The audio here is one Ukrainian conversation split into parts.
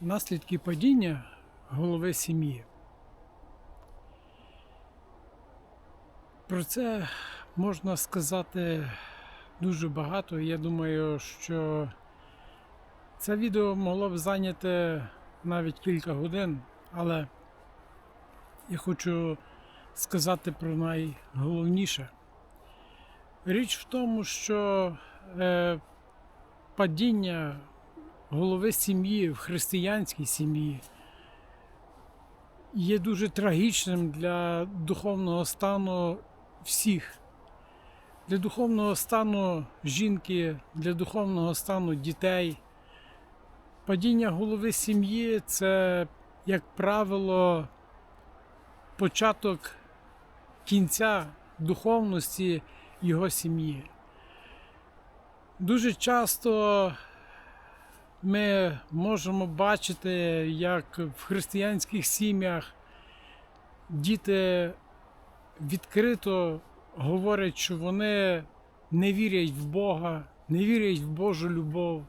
Наслідки падіння голови сім'ї. Про це можна сказати дуже багато. Я думаю, що це відео могло б зайняти навіть кілька годин, але я хочу сказати про найголовніше. Річ в тому, що е, падіння голови сім'ї в християнській сім'ї є дуже трагічним для духовного стану всіх. Для духовного стану жінки, для духовного стану дітей. Падіння голови сім'ї це, як правило, початок кінця духовності його сім'ї. Дуже часто ми можемо бачити, як в християнських сім'ях діти відкрито говорять, що вони не вірять в Бога, не вірять в Божу любов,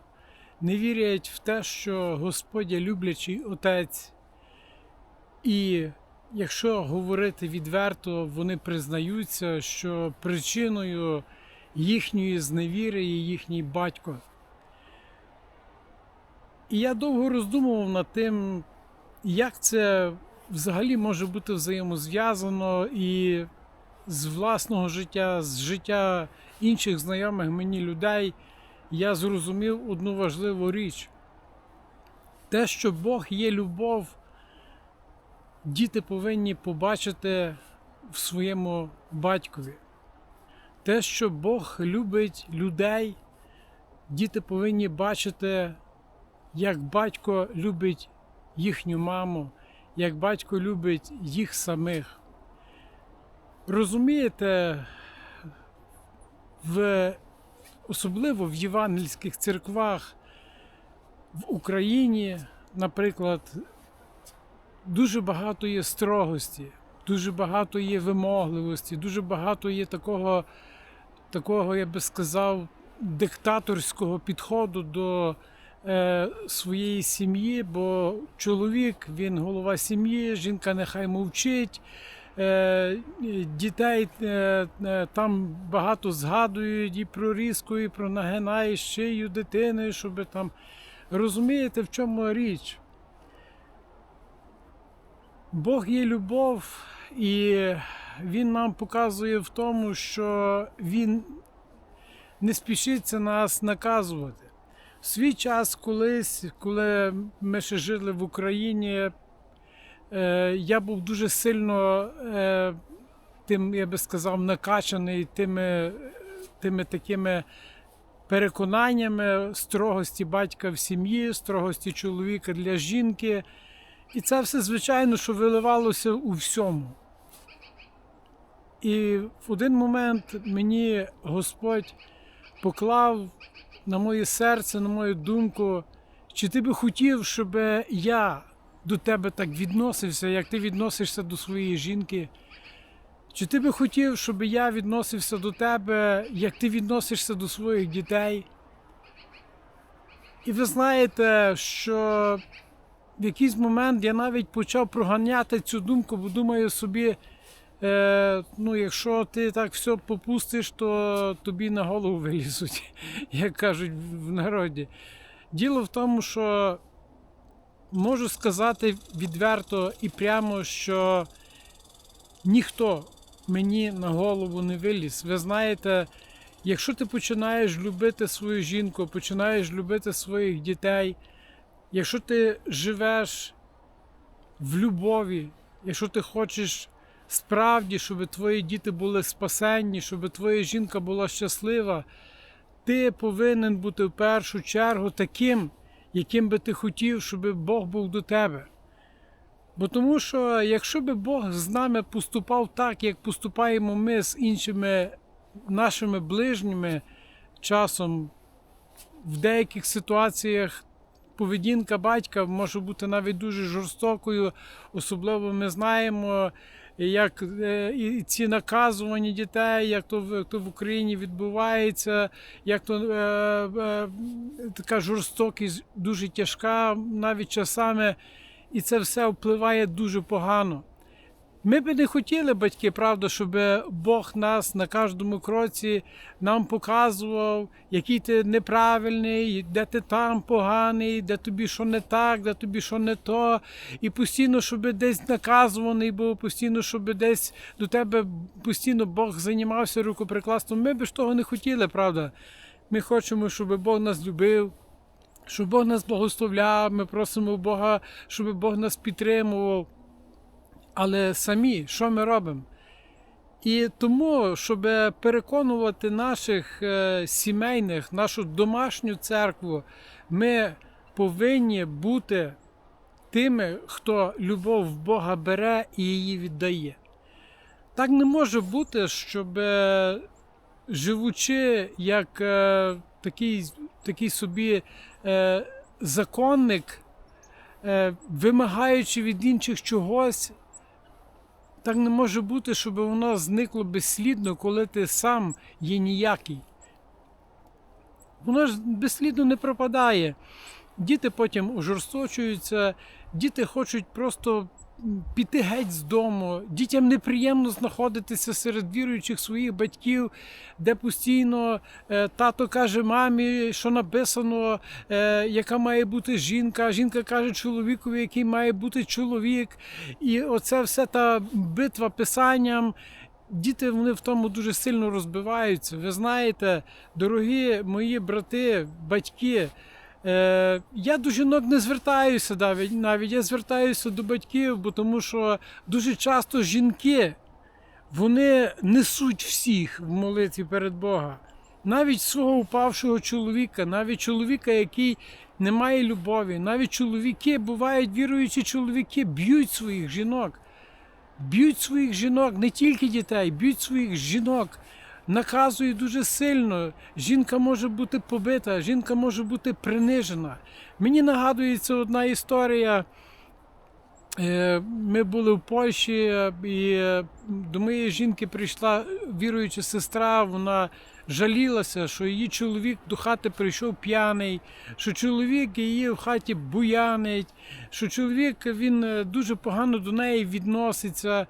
не вірять в те, що Господь є люблячий Отець. І якщо говорити відверто, вони признаються, що причиною їхньої зневіри є їхній батько. І я довго роздумував над тим, як це взагалі може бути взаємозв'язано і з власного життя, з життя інших знайомих мені людей, я зрозумів одну важливу річ. Те, що Бог є любов, діти повинні побачити в своєму батькові. Те, що Бог любить людей, діти повинні бачити, як батько любить їхню маму, як батько любить їх самих. Розумієте, в, особливо в євангельських церквах в Україні, наприклад, дуже багато є строгості, дуже багато є вимогливості, дуже багато є такого, такого я би сказав, диктаторського підходу до е, своєї сім'ї, бо чоловік він голова сім'ї, жінка нехай мовчить. Е, Дітей е, там багато згадують і про різку, і про нагинає шию дитини, щоб там. Розумієте, в чому річ? Бог є любов, і Він нам показує в тому, що Він не спішиться нас наказувати. Свій час колись, коли ми ще жили в Україні, е, я був дуже сильно е, тим, я би сказав, накачаний тими, тими такими переконаннями строгості батька в сім'ї, строгості чоловіка для жінки. І це все, звичайно, що виливалося у всьому. І в один момент мені Господь поклав на моє серце, на мою думку, чи ти би хотів, щоб я до тебе так відносився, як ти відносишся до своєї жінки? Чи ти би хотів, щоб я відносився до тебе, як ти відносишся до своїх дітей? І ви знаєте, що в якийсь момент я навіть почав проганяти цю думку, бо думаю собі, е, ну, якщо ти так все попустиш, то тобі на голову вилізуть, як кажуть в народі. Діло в тому, що можу сказати відверто і прямо, що ніхто мені на голову не виліз. Ви знаєте, якщо ти починаєш любити свою жінку, починаєш любити своїх дітей, якщо ти живеш в любові, якщо ти хочеш справді, щоб твої діти були спасенні, щоб твоя жінка була щаслива, ти повинен бути в першу чергу таким, яким би ти хотів, щоб Бог був до тебе. Бо тому що якщо би Бог з нами поступав так, як поступаємо ми з іншими нашими ближніми часом, в деяких ситуаціях поведінка батька може бути навіть дуже жорстокою. Особливо ми знаємо як е, і ці наказування дітей, як то, як то в Україні відбувається, як то е, е, така жорстокість дуже тяжка, навіть часами, і це все впливає дуже погано. Ми би не хотіли, батьки, правда, щоб Бог нас на кожному кроці нам показував, який ти неправильний, де ти там поганий, де тобі що не так, де тобі що не то. І постійно, щоб десь наказуваний був, постійно, щоб десь до тебе постійно Бог займався рукоприкладством. Ми би ж того не хотіли, правда. Ми хочемо, щоб Бог нас любив, щоб Бог нас благословляв. Ми просимо Бога, щоб Бог нас підтримував. Але самі, що ми робимо? І тому, щоб переконувати наших е, сімейних, нашу домашню церкву, ми повинні бути тими, хто любов Бога бере і її віддає. Так не може бути, щоб е, живучи як е, такий, такий собі законник, вимагаючи від інших чогось, так не може бути, щоб воно зникло безслідно, коли ти сам є ніякий. Воно ж безслідно не пропадає. Діти потім ожорсточуються, діти хочуть просто піти геть з дому. Дітям неприємно знаходитися серед віруючих своїх батьків, де постійно е, тато каже мамі, що написано, е, яка має бути жінка, жінка каже чоловікові, який має бути чоловік. І оце все та битва писанням. Діти вони в тому дуже сильно розбиваються. Ви знаєте, дорогі мої брати, батьки. Е, я до жінок не звертаюся навіть, навіть я звертаюся до батьків, бо тому що дуже часто жінки вони несуть всіх в молитві перед Бога. Навіть свого упавшого чоловіка, навіть чоловіка, який не має любові, навіть чоловіки, бувають віруючі чоловіки, б'ють своїх жінок. Б'ють своїх жінок, не тільки дітей, б'ють своїх жінок, наказують дуже сильно. Жінка може бути побита, жінка може бути принижена. Мені нагадується одна історія. Е, Ми були в Польщі, і до моєї жінки прийшла віруюча сестра. Вона жалілася, що її чоловік до хати прийшов п'яний, що чоловік її в хаті буянить, що чоловік він е, дуже погано до неї відноситься.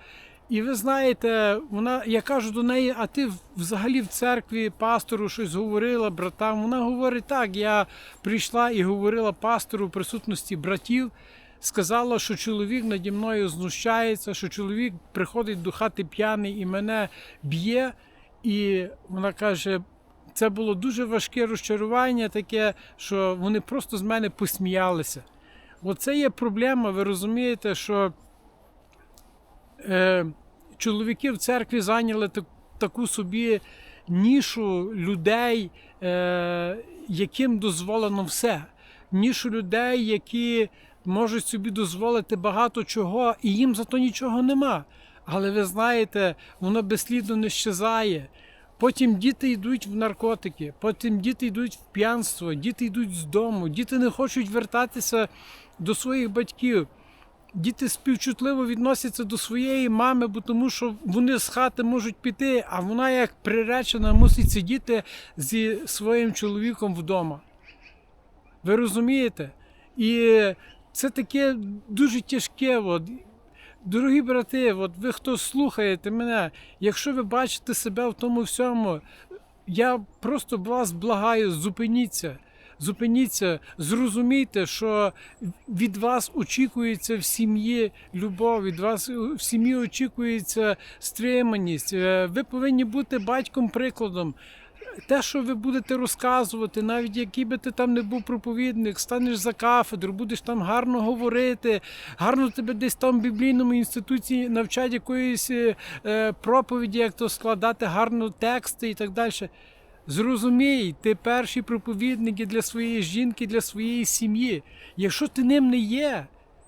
І ви знаєте, вона, я кажу до неї, а ти взагалі в церкві пастору щось говорила братам. Вона говорить так, я прийшла і говорила пастору в присутності братів сказала, що чоловік наді мною знущається, що чоловік приходить до хати п'яний і мене б'є. І вона каже, це було дуже важке розчарування, таке, що вони просто з мене посміялися. Оце є проблема, ви розумієте, що е, чоловіки в церкві зайняли так, таку собі нішу людей, е, яким дозволено все. Нішу людей, які можуть собі дозволити багато чого, і їм за то нічого нема. Але ви знаєте, воно безслідно не щезає. Потім діти йдуть в наркотики, потім діти йдуть в п'янство, діти йдуть з дому, діти не хочуть вертатися до своїх батьків. Діти співчутливо відносяться до своєї мами, бо тому що вони з хати можуть піти, а вона, як приречена, мусить сидіти зі своїм чоловіком вдома. Ви розумієте? І це таке дуже тяжке. От. Дорогі брати, от ви хто слухаєте мене, якщо ви бачите себе в тому всьому, я просто вас благаю, зупиніться. Зупиніться, зрозумійте, що від вас очікується в сім'ї любов, від вас в сім'ї очікується стриманість. Е, Ви повинні бути батьком прикладом. Те, що ви будете розказувати, навіть який би ти там не був проповідник, станеш за кафедру, будеш там гарно говорити, гарно тебе десь там в біблійному інституті навчать якоїсь е, е, проповіді, як то складати гарно тексти і так далі. Зрозумій, ти перший проповідник для своєї жінки, для своєї сім'ї. Якщо ти ним не є,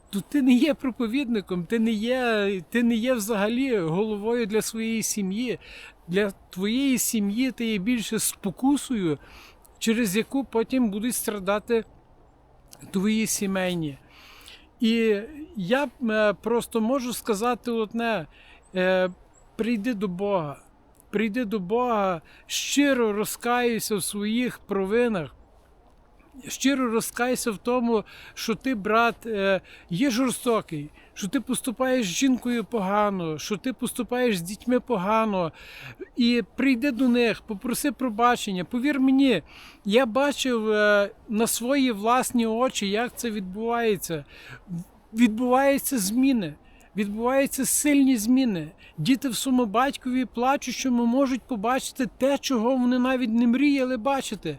то ти не є проповідником, ти не є, ти не є взагалі головою для своєї сім'ї. Для твоєї сім'ї ти є більше спокусою, через яку потім будуть страдати твої сімейні. І я е, просто можу сказати одне: Е, прийди до Бога. Прийди до Бога, щиро розкаюйся в своїх провинах. Щиро розкайся в тому, що ти, брат, е, є жорстокий, що ти поступаєш з жінкою погано, що ти поступаєш з дітьми погано. І прийди до них, попроси пробачення. Повір мені, я бачив е, на свої власні очі, як це відбувається. Відбуваються зміни. Відбуваються сильні зміни. Діти в своєму батькові плачущому можуть побачити те, чого вони навіть не мріяли бачити.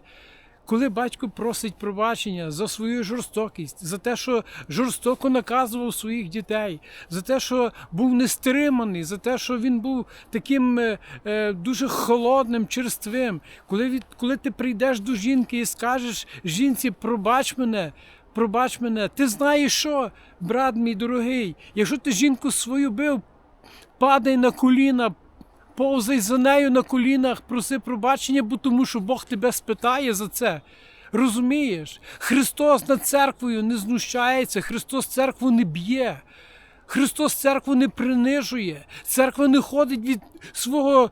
Коли батько просить пробачення за свою жорстокість, за те, що жорстоко наказував своїх дітей, за те, що був нестриманий, за те, що він був таким е, е, дуже холодним, черствим, коли, від, коли ти прийдеш до жінки і скажеш жінці, пробач мене, пробач мене, ти знаєш що, брат мій дорогий, якщо ти жінку свою бив, падай на коліна, повзай за нею на колінах, проси пробачення, бо тому що Бог тебе спитає за це. Розумієш? Христос над церквою не знущається, Христос церкву не б'є. Христос церкву не принижує. Церква не ходить від свого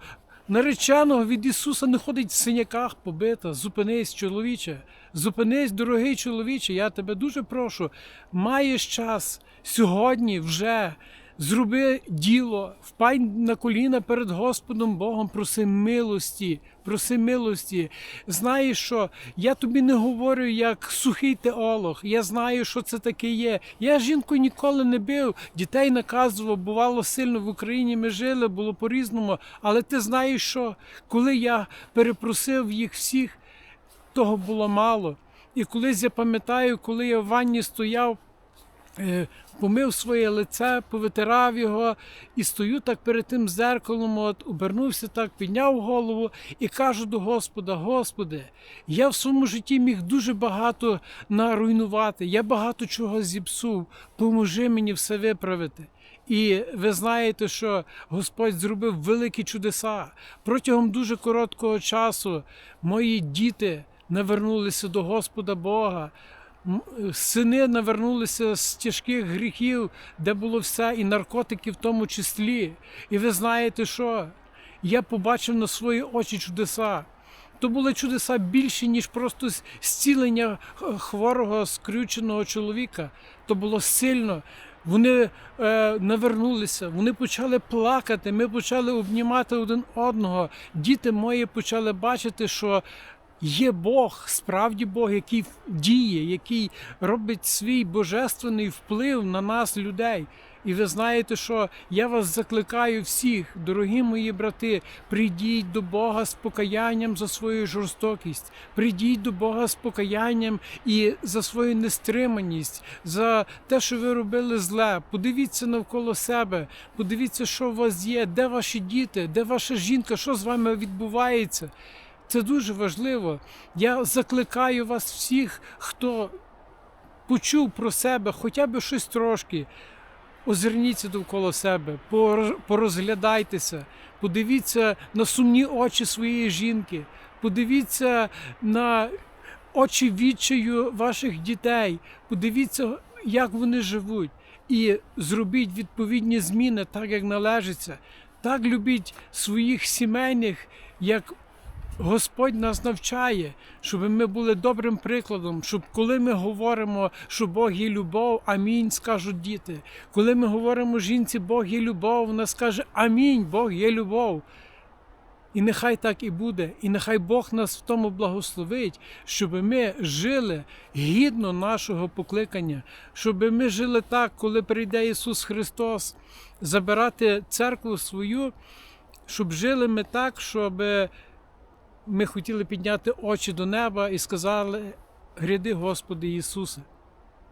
нареченого, від Ісуса не ходить в синяках побита. Зупинись, чоловіче. Зупинись, дорогий чоловіче. Я тебе дуже прошу. Маєш час сьогодні вже. Зроби діло, впай на коліна перед Господом Богом, проси милості, проси милості. Знаєш що? Я тобі не говорю як сухий теолог. Я знаю, що це таке є. Я жінку ніколи не бив, дітей наказував, бувало сильно в Україні. Ми жили, було по-різному. Але ти знаєш що? Коли я перепросив їх всіх, того було мало. І колись я пам'ятаю, коли я в ванні стояв. Е, Помив своє лице, повитирав його і стою так перед тим зеркалом, от, обернувся так, підняв голову і кажу до Господа: Господи, я в своєму житті міг дуже багато наруйнувати, я багато чого зіпсув. Поможи мені все виправити. І ви знаєте, що Господь зробив великі чудеса. Протягом дуже короткого часу мої діти навернулися до Господа Бога. Сини навернулися з тяжких гріхів, де було все, і наркотики в тому числі. І ви знаєте що? Я побачив на свої очі чудеса. То були чудеса більші, ніж просто зцілення хворого, скрюченого чоловіка. То було сильно. Вони е, навернулися, вони почали плакати, ми почали обнімати один одного. Діти мої почали бачити, що Є Бог, справді Бог, який діє, який робить свій божественний вплив на нас, людей. І ви знаєте, що я вас закликаю всіх, дорогі мої брати, прийдіть до Бога з покаянням за свою жорстокість, прийдіть до Бога з покаянням і за свою нестриманість, за те, що ви робили зле. Подивіться навколо себе, подивіться, що у вас є, де ваші діти, де ваша жінка, що з вами відбувається. Це дуже важливо. Я закликаю вас всіх, хто почув про себе хоча б щось трошки. Озирніться довкола себе, порозглядайтеся, подивіться на сумні очі своєї жінки, подивіться на очі відчаю ваших дітей, подивіться, як вони живуть, і зробіть відповідні зміни так, як належиться. Так любіть своїх сімейних, як Господь нас навчає, щоб ми були добрим прикладом, щоб коли ми говоримо, що Бог є любов, амінь, скажуть діти. Коли ми говоримо жінці, Бог є любов, вона скаже Амінь, Бог є любов. І нехай так і буде, і нехай Бог нас в тому благословить, щоб ми жили гідно нашого покликання, щоб ми жили так, коли прийде Ісус Христос, забирати церкву свою, щоб жили ми так, щоб ми хотіли підняти очі до неба і сказали: Гряди, Господи Ісусе.